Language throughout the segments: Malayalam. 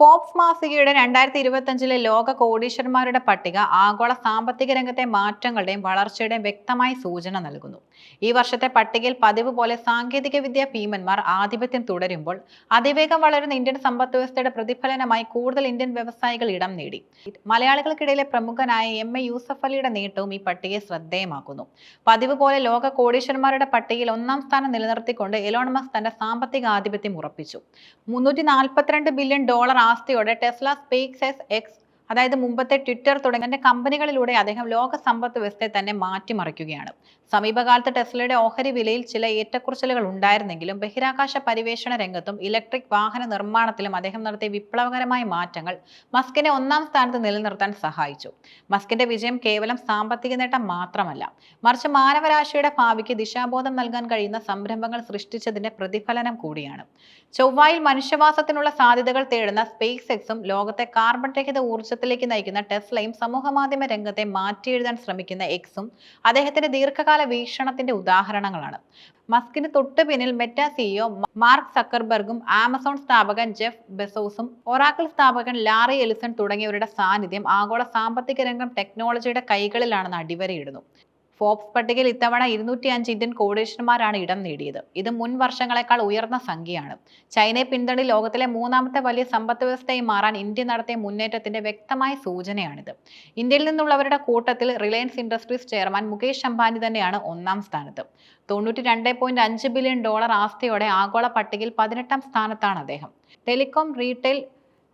ഫോബ്സ് മാസികയുടെ രണ്ടായിരത്തി ഇരുപത്തഞ്ചിലെ ലോക കോടീശ്വരന്മാരുടെ പട്ടിക ആഗോള സാമ്പത്തിക രംഗത്തെ മാറ്റങ്ങളുടെയും വളർച്ചയുടെയും വ്യക്തമായ സൂചന നൽകുന്നു. ഈ വർഷത്തെ പട്ടികയിൽ പതിവ് പോലെ സാങ്കേതിക വിദ്യ ഭീമന്മാർ ആധിപത്യം തുടരുമ്പോൾ അതിവേഗം വളരുന്ന ഇന്ത്യൻ സമ്പദ് വ്യവസ്ഥയുടെ പ്രതിഫലനമായി കൂടുതൽ ഇന്ത്യൻ വ്യവസായികൾ ഇടം നേടി. മലയാളികൾക്കിടയിലെ പ്രമുഖനായ എം എ യൂസഫ് അലിയുടെ നേട്ടവും ഈ പട്ടികയെ ശ്രദ്ധേയമാക്കുന്നു. പതിവ് പോലെ ലോക കോടീശ്വരന്മാരുടെ പട്ടികയിൽ ഒന്നാം സ്ഥാനം നിലനിർത്തിക്കൊണ്ട് എലോൺ മസ് തന്റെ സാമ്പത്തിക ആധിപത്യം ഉറപ്പിച്ചു. മുന്നൂറ്റി ബില്യൺ ഡോളർ ആസ്തിയോടെ ടെസ്ല സ്പേസ് എസ് എക്സ് അതായത് മുമ്പത്തെ ട്വിറ്റർ തുടങ്ങിയ കമ്പനികളിലൂടെ അദ്ദേഹം ലോക സമ്പത്ത് വ്യവസ്ഥയെ തന്നെ മാറ്റിമറിക്കുകയാണ്. സമീപകാലത്ത് ടെസ്ലയുടെ ഓഹരി വിലയിൽ ചില ഏറ്റക്കുറച്ചിലുകൾ ഉണ്ടായിരുന്നെങ്കിലും ബഹിരാകാശ പരിവേഷണ രംഗത്തും ഇലക്ട്രിക് വാഹന നിർമ്മാണത്തിലും അദ്ദേഹം നടത്തിയ വിപ്ലവകരമായ മാറ്റങ്ങൾ മസ്കിനെ ഒന്നാം സ്ഥാനത്ത് നിലനിർത്താൻ സഹായിച്ചു. മസ്കിന്റെ വിജയം കേവലം സാമ്പത്തിക നേട്ടം മാത്രമല്ല മറിച്ച് മാനവരാശിയുടെ ഭാവിക്ക് ദിശാബോധം നൽകാൻ കഴിയുന്ന സംരംഭങ്ങൾ സൃഷ്ടിച്ചതിന്റെ പ്രതിഫലനം കൂടിയാണ്. ചൊവ്വായിൽ മനുഷ്യവാസത്തിനുള്ള സാധ്യതകൾ തേടുന്ന സ്പേസ് എക്സും ലോകത്തെ കാർബൺ രഹിത ഊർജത്തിലേക്ക് നയിക്കുന്ന ടെസ്ലയും സമൂഹമാധ്യമ രംഗത്തെ മാറ്റിയെഴുതാൻ ശ്രമിക്കുന്ന എക്സും അദ്ദേഹത്തിന്റെ ദീർഘകാല വീക്ഷണത്തിന്റെ ഉദാഹരണങ്ങളാണ്. മസ്കിന് തൊട്ടു പിന്നിൽ മെറ്റ സിഇഒ മാർക്ക് സക്കർബർഗും ആമസോൺ സ്ഥാപകൻ ജെഫ് ബെസോസും ഒറാക്കിൾ സ്ഥാപകൻ ലാറി എലിസൺ തുടങ്ങിയവരുടെ സാന്നിധ്യം ആഗോള സാമ്പത്തിക രംഗം ടെക്നോളജിയുടെ കൈകളിലാണെന്ന് അടിവരയിടുന്നു. ഫോബ്സ് പട്ടികയിൽ ഇത്തവണ ഇരുന്നൂറ്റി അഞ്ച് ഇന്ത്യൻ കോടീശ്വരന്മാരാണ് ഇടം നേടിയത്. ഇത് മുൻ വർഷങ്ങളെക്കാൾ ഉയർന്ന സംഖ്യയാണ്. ചൈനയെ പിന്തള്ളി ലോകത്തിലെ മൂന്നാമത്തെ വലിയ സമ്പദ് വ്യവസ്ഥയായി മാറാൻ ഇന്ത്യ നടത്തിയ മുന്നേറ്റത്തിന്റെ വ്യക്തമായ സൂചനയാണിത്. ഇന്ത്യയിൽ നിന്നുള്ളവരുടെ കൂട്ടത്തിൽ Reliance Industries chairman Mukesh Ambani തന്നെയാണ് ഒന്നാം സ്ഥാനത്ത്. തൊണ്ണൂറ്റി രണ്ട് പോയിന്റ് അഞ്ച് ബില്യൺ ഡോളർ ആസ്തിയോടെ ആഗോള പട്ടികയിൽ പതിനെട്ടാം സ്ഥാനത്താണ് അദ്ദേഹം. ടെലികോം റീറ്റെയിൽ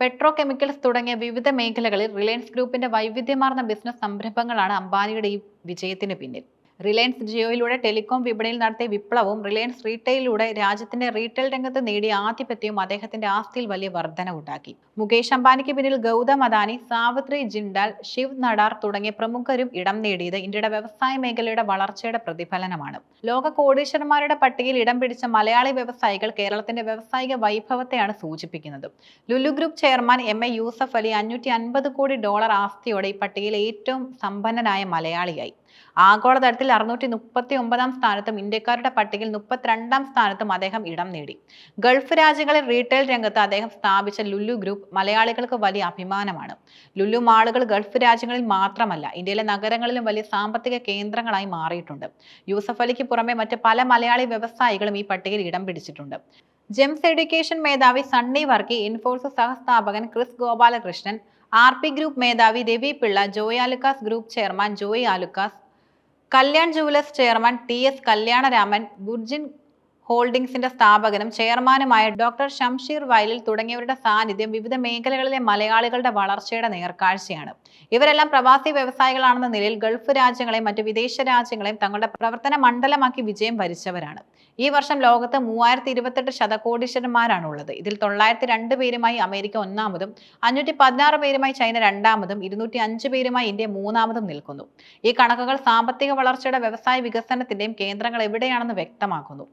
പെട്രോ കെമിക്കൽസ് തുടങ്ങിയ വിവിധ മേഖലകളിൽ റിലയൻസ് ഗ്രൂപ്പിന്റെ വൈവിധ്യമാർന്ന ബിസിനസ് സംരംഭങ്ങളാണ് അംബാനിയുടെ ഈ വിജയത്തിന് പിന്നിൽ. റിലയൻസ് ജിയോയിലൂടെ ടെലികോം വിപണിയിൽ നടത്തിയ വിപ്ലവവും റിലയൻസ് റീറ്റെയിലൂടെ രാജ്യത്തിന്റെ റീറ്റെയിൽ രംഗത്ത് നേടിയ ആധിപത്യവും അദ്ദേഹത്തിന്റെ ആസ്തിയിൽ വലിയ വർധനവുണ്ടാക്കി. മുകേഷ് അംബാനിക്ക് പിന്നിൽ ഗൗതം അദാനി സാവിത്രി ജിൻഡാൽ ശിവ് നടാർ തുടങ്ങിയ പ്രമുഖരും ഇടം നേടിയത് ഇന്ത്യയുടെ വ്യവസായ മേഖലയുടെ വളർച്ചയുടെ പ്രതിഫലനമാണ്. ലോക കോടീശ്വരന്മാരുടെ പട്ടികയിൽ ഇടം പിടിച്ച മലയാളി വ്യവസായികൾ കേരളത്തിന്റെ വ്യവസായിക വൈഭവത്തെയാണ് സൂചിപ്പിക്കുന്നത്. Lulu group chairman M A Yusuff Ali അഞ്ഞൂറ്റി അൻപത് കോടി ഡോളർ ആസ്തിയോടെ ഈ പട്ടികയിൽ ഏറ്റവും സമ്പന്നനായ മലയാളിയായി. ആഗോളതലത്തിൽ അറുന്നൂറ്റി മുപ്പത്തി ഒമ്പതാം സ്ഥാനത്തും ഇന്ത്യക്കാരുടെ പട്ടികയിൽ മുപ്പത്തിരണ്ടാം സ്ഥാനത്തും അദ്ദേഹം ഇടം നേടി. ഗൾഫ് രാജ്യങ്ങളിൽ റീറ്റെയിൽ രംഗത്ത് അദ്ദേഹം സ്ഥാപിച്ച ലുലു ഗ്രൂപ്പ് മലയാളികൾക്ക് വലിയ അഭിമാനമാണ്. ലുലു മാളുകൾ ഗൾഫ് രാജ്യങ്ങളിൽ മാത്രമല്ല ഇന്ത്യയിലെ നഗരങ്ങളിലും വലിയ സാമ്പത്തിക കേന്ദ്രങ്ങളായി മാറിയിട്ടുണ്ട്. യൂസഫ് അലിക്ക് പുറമെ മറ്റ് പല മലയാളി വ്യവസായികളും ഈ പട്ടികയിൽ ഇടം പിടിച്ചിട്ടുണ്ട്. ജെംസ് എഡ്യൂക്കേഷൻ മേധാവി Sunny Varkey enforce സഹസ്ഥാപകൻ Kris Gopalakrishnan R P group മേധാവി Ravi Pillai Joy Alukkas group chairman Joy Alukkas Kalyan jewellers chairman T S Kalyanaraman Burjeel ഹോൾഡിംഗ്സിന്റെ സ്ഥാപകനും ചെയർമാനുമായ ഡോക്ടർ ഷംഷീർ വയലിൽ തുടങ്ങിയവരുടെ സാന്നിധ്യം വിവിധ മേഖലകളിലെ മലയാളികളുടെ വളർച്ചയുടെ നേർക്കാഴ്ചയാണ്. ഇവരെല്ലാം പ്രവാസി വ്യവസായികളാണെന്ന നിലയിൽ ഗൾഫ് രാജ്യങ്ങളെയും മറ്റ് വിദേശ രാജ്യങ്ങളെയും തങ്ങളുടെ പ്രവർത്തന മണ്ഡലമാക്കി വിജയം വരിച്ചവരാണ്. ഈ വർഷം ലോകത്ത് മൂവായിരത്തി ഇരുപത്തെട്ട് ശതകോടീശ്വരന്മാരാണ് ഉള്ളത് ഇതിൽ തൊള്ളായിരത്തി രണ്ട് പേരുമായി അമേരിക്ക ഒന്നാമതും അഞ്ഞൂറ്റി പതിനാറ് പേരുമായി ചൈന രണ്ടാമതും ഇരുന്നൂറ്റി അഞ്ച് പേരുമായി ഇന്ത്യ മൂന്നാമതും നിൽക്കുന്നു. ഈ കണക്കുകൾ സാമ്പത്തിക വളർച്ചയുടെ വ്യവസായ വികസനത്തിന്റെയും കേന്ദ്രങ്ങൾ എവിടെയാണെന്ന് വ്യക്തമാക്കുന്നു.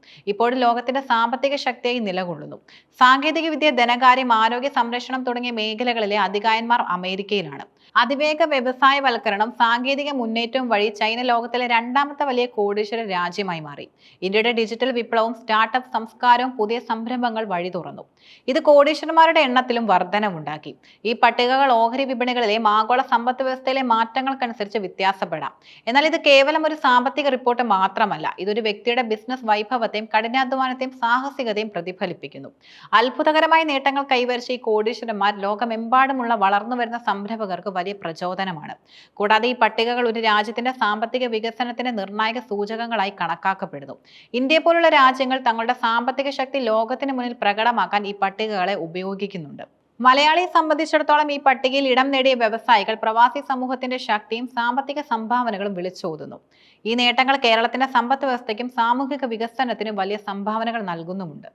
ഇപ്പോഴും ലോകത്തിന്റെ സാമ്പത്തിക ശക്തിയായി നിലകൊള്ളുന്നു. സാങ്കേതികവിദ്യ ധനകാര്യം ആരോഗ്യ സംരക്ഷണം തുടങ്ങിയ മേഖലകളിലെ അധികായന്മാർ അമേരിക്കയിലാണ്. അതിവേഗ വ്യവസായവൽക്കരണം സാങ്കേതിക മുന്നേറ്റവും വഴി ചൈന ലോകത്തിലെ രണ്ടാമത്തെ വലിയ കോടീശ്വര രാജ്യമായി മാറി. ഇന്ത്യയുടെ ഡിജിറ്റൽ വിപ്ലവവും സ്റ്റാർട്ടപ്പ് സംസ്കാരവും പുതിയ സംരംഭങ്ങൾ വഴി തുറന്നു. ഇത് കോടീശ്വരന്മാരുടെ എണ്ണത്തിലും വർധനവുണ്ടാക്കി. ഈ പട്ടികകൾ ഓഹരി വിപണികളിലെ ആഗോള സമ്പദ് വ്യവസ്ഥയിലെ മാറ്റങ്ങൾക്കനുസരിച്ച് വ്യത്യാസപ്പെടാം. എന്നാൽ ഇത് കേവലം ഒരു സാമ്പത്തിക റിപ്പോർട്ട് മാത്രമല്ല ഇതൊരു വ്യക്തിയുടെ ബിസിനസ് വൈഭവത്തെയും കഠിനാധ്വാനത്തെയും സാഹസികതയും പ്രതിഫലിപ്പിക്കുന്നു. അത്ഭുതകരമായ നേട്ടങ്ങൾ കൈവരിച്ച ഈ കോടീശ്വരന്മാർ ലോകമെമ്പാടുമുള്ള വളർന്നു വരുന്ന സംരംഭകർക്ക് വലിയ പ്രചോദനമാണ്. കൂടാതെ ഈ പട്ടികകൾ ഒരു രാജ്യത്തിന്റെ സാമ്പത്തിക വികസനത്തിന് നിർണായക സൂചകങ്ങളായി കണക്കാക്കപ്പെടുന്നു. ഇന്ത്യ പോലുള്ള രാജ്യങ്ങൾ തങ്ങളുടെ സാമ്പത്തിക ശക്തി ലോകത്തിന് മുന്നിൽ പ്രകടമാക്കാൻ ഈ പട്ടികകളെ ഉപയോഗിക്കുന്നുണ്ട്. മലയാളിയെ സംബന്ധിച്ചിടത്തോളം ഈ പട്ടികയിൽ ഇടം നേടിയ വ്യവസായികൾ പ്രവാസി സമൂഹത്തിന്റെ ശക്തിയും സാമ്പത്തിക സംഭാവനകളും വിളിച്ചോതുന്നു. ഈ നേട്ടങ്ങൾ കേരളത്തിന്റെ സമ്പദ് വ്യവസ്ഥയ്ക്കും സാമൂഹിക വികസനത്തിനും വലിയ സംഭാവനകൾ നൽകുന്നുമുണ്ട്.